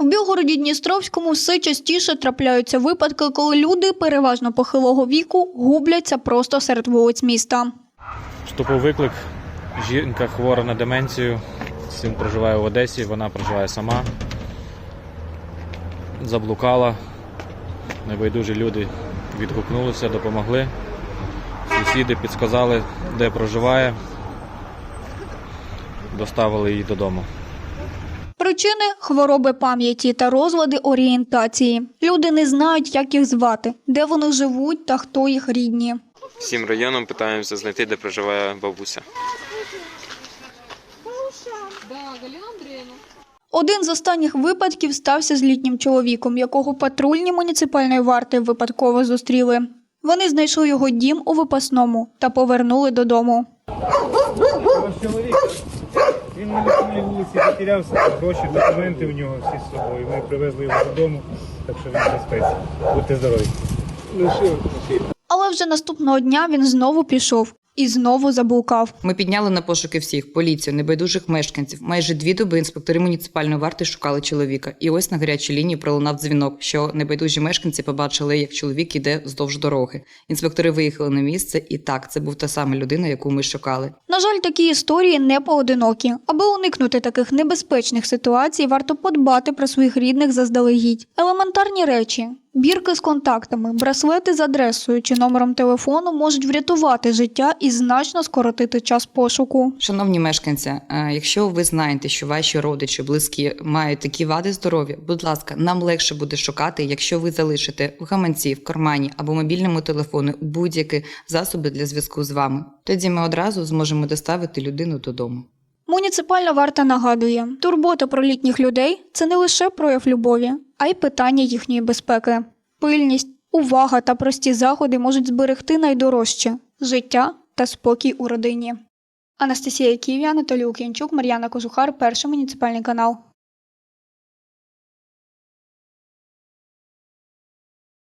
В Білгороді Дністровському все частіше трапляються випадки, коли люди переважно похилого віку губляться просто серед вулиць міста. Вступив виклик. Жінка хвора на деменцію. Син проживає в Одесі, вона проживає сама. Заблукала. Небайдужі люди відгукнулися, допомогли. Сусіди підсказали, де проживає. Доставили її додому. Причини хвороби пам'яті та розлади орієнтації. Люди не знають, як їх звати, де вони живуть та хто їх рідні. Всім районом питаємося знайти, де проживає бабуся. Один з останніх випадків стався з літнім чоловіком, якого патрульні муніципальної варти випадково зустріли. Вони знайшли його дім у випасному та повернули додому. Він на лісовій вулиці потерявся, гроші, документи у нього всі з собою. Ми привезли його додому, так що він безпеці. Будьте здорові. Але вже наступного дня він знову пішов і знову заблукав. Ми підняли на пошуки всіх поліцію, небайдужих мешканців. Майже дві доби інспектори муніципальної варти шукали чоловіка. І ось на гарячій лінії пролунав дзвінок, що небайдужі мешканці побачили, як чоловік іде вздовж дороги. Інспектори виїхали на місце, і так, це був та сама людина, яку ми шукали. На жаль, такі історії не поодинокі. Аби уникнути таких небезпечних ситуацій, варто подбати про своїх рідних заздалегідь. Елементарні речі. Бірки з контактами, браслети з адресою чи номером телефону можуть врятувати життя і значно скоротити час пошуку. Шановні мешканці, е, якщо ви знаєте, що ваші родичі, близькі мають такі вади здоров'я, будь ласка, нам легше буде шукати, якщо ви залишите в гаманці, в кармані або мобільному телефоні будь-які засоби для зв'язку з вами. Тоді ми одразу зможемо доставити людину додому. Муніципальна варта нагадує, турбота про літніх людей це не лише прояв любові, а й питання їхньої безпеки. Пильність, увага та прості заходи можуть зберегти найдорожче життя та спокій у родині. Анастасія Ківі, Анатолій Укінчук, Мар'яна Кожухар, перший муніципальний канал.